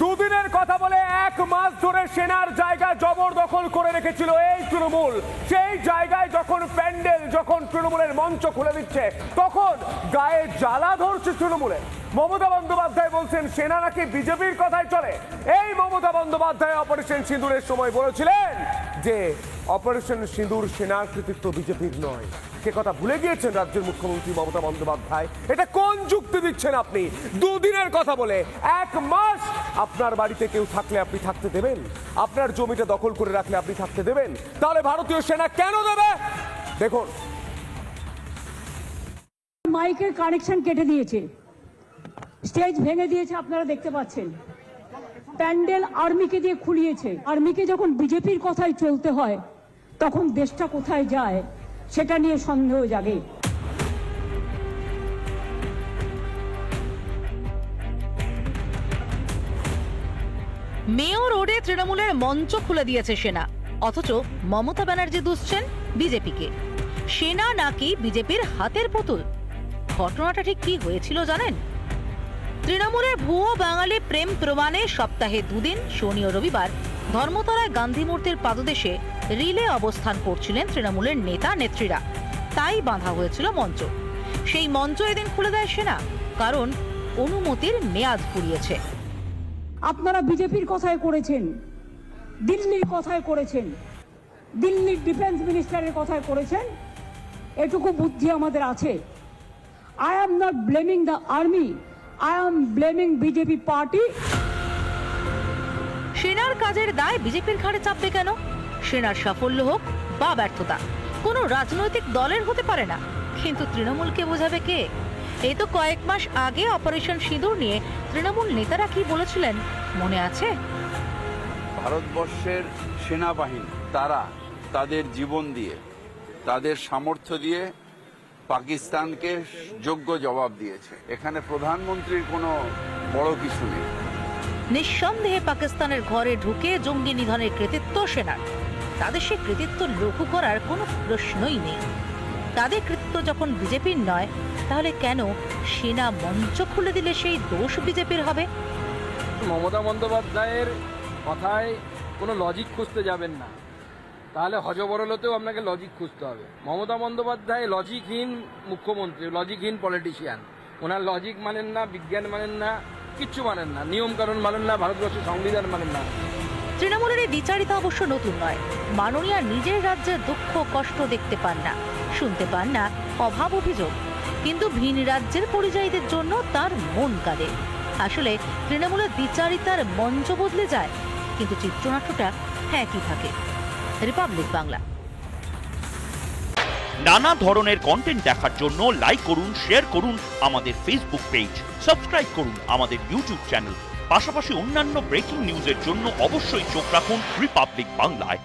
দুদিনের কথা বলে এক মাস ধরে সেনার জায়গা জবরদখল করে রেখেছিল এই তৃণমূল। সেই জায়গায় যখন প্যান্ডেল, যখন তৃণমূলের মঞ্চ খুলে দিচ্ছে, তখন গায়ে জ্বালা ধরছে তৃণমূলে। মমতা বন্দ্যোপাধ্যায় বলছেন, সেনা নাকি বিজেপির কথাই চলে? এই মমতা বন্দ্যোপাধ্যায় অপারেশন সিঁদুরের সময় বলেছিলেন যে, অপারেশন সিঁদুর সেনার কৃতিত্ব বিজেপির নয়। সে কথা ভুলে গিয়েছেন রাজ্যের মুখ্যমন্ত্রী মমতা বন্দ্যোপাধ্যায়। এটা কোন যুক্তি? দিচ্ছেন আপনি। দুদিনের কথা বলে এক মাস আপনার বাড়িতে কেউ থাকলে আপনি থাকতে দেবেন? আপনার জমিটা দখল করে রাখলে আপনি থাকতে দেবেন? তাহলে ভারতীয় সেনা কেন দেবে? দেখুন। মাইকের কানেকশন কেটে দিয়েছে। স্টেজ ভেঙে দিয়েছে, আপনারা দেখতে পাচ্ছেন। প্যান্ডেল আর্মিকে দিয়ে খুলিয়েছে। আর্মিকে যখন বিজেপির কথাই চলতে হয়, তখন দেশটা কোথায় যায়, সেটা নিয়ে সন্দেহ জাগে। মেয়র রোডে তৃণমূলের মঞ্চ খুলে দিয়েছে সেনা। অথচ মমতা ব্যানার্জি দুষছেন বিজেপিকে। সেনা নাকি বিজেপির হাতের পুতুল। ঘটনাটা ঠিক কি হয়েছিল জানেন? তৃণমূলের ভুয়ো বাঙালি প্রেম প্রমাণে সপ্তাহে দুদিন, শনি ও রবিবার, ধর্মতলায় গান্ধী মূর্তির পাদদেশে রিলে অবস্থান করছিলেন তৃণমূলের নেতা, নেত্রীরা। তাই বাঁধা হয়েছিল মঞ্চ। সেই মঞ্চ এদিন খুলে দেয় সেনা, কারণ অনুমতির মেয়াদ ফুরিয়েছে। আপনারা বিজেপির কথায় করেছেন, দিল্লির কথায় করেছেন, দিল্লির ডিফেন্স মিনিস্টারের কথায় করেছেন, এটুকু বুদ্ধি আমাদের আছে। I am not blaming the army I am blaming BJP party সেনার কাজের দায় বিজেপির ঘাড়ে চাপবে কেন? সেনার সাফল্য হোক বা ব্যর্থতা, কোনো রাজনৈতিক দলের হতে পারে না, কিন্তু তৃণমূলকে বোঝাবে কে? এই তো কয়েক মাস আগে অপারেশন সিঁদুর নিয়ে তৃণমূল নেতারা কি বলেছিলেন? মনে আছে? ভারতবর্ষের সেনাবাহিনী তারা তাদের জীবন দিয়ে তাদের সামর্থ্য দিয়ে পাকিস্তানকে যোগ্য জবাব দিয়েছে। এখানে প্রধানমন্ত্রীর কোনো বড় কিছু নেই। নিঃসন্দেহে পাকিস্তানের ঘরে ঢুকে জঙ্গি নিধনের কৃতিত্ব সেনার। তাদের সে কৃতিত্ব লঘু করার কোনো প্রশ্নই নেই। তাদের কৃতিত্ব যখন বিজেপির নয় তাহলে কেন সেনা মঞ্চ খুলে দিলে সেই দোষ বিজেপির হবে? মমতা বন্দ্যোপাধ্যায়ের কথায় কোনো লজিক খুঁজতে যাবেন না। তাহলে হজবরলতেও আপনাকে লজিক খুঁজতে হবে। মমতা বন্দ্যোপাধ্যায় লজিকহীন মুখ্যমন্ত্রী লজিকহীন পলিটিশিয়ান ওনার লজিক মানেন না বিজ্ঞান মানেন না কিচ্ছু মানেন না। নিয়ম কানুন মানেন না ভারতবর্ষের সংবিধান মানেন না। তৃণমূলের এই দ্বিচারিতা অবশ্য নতুন নয়। মাননীয়া নিজের রাজ্যে দুঃখ কষ্ট দেখতে পান না। শুনতে পান না অভাব অভিযোগ। কিন্তু ভিন রাজ্যের পরিযায়ীদের জন্য তার মন কাঁদে। আসলে তৃণমূলের দ্বিচারিতার মঞ্চ বদলে যায়, কিন্তু চিত্রনাট্যটা একই থাকে। রিপাবলিক বাংলা। নানা ধরনের কন্টেন্ট দেখার জন্য লাইক করুন শেয়ার করুন আমাদের ফেসবুক পেজ সাবস্ক্রাইব করুন আমাদের ইউটিউব চ্যানেল পাশাপাশি অন্যান্য ব্রেকিং নিউজের জন্য অবশ্যই চোখ রাখুন রিপাবলিক বাংলায়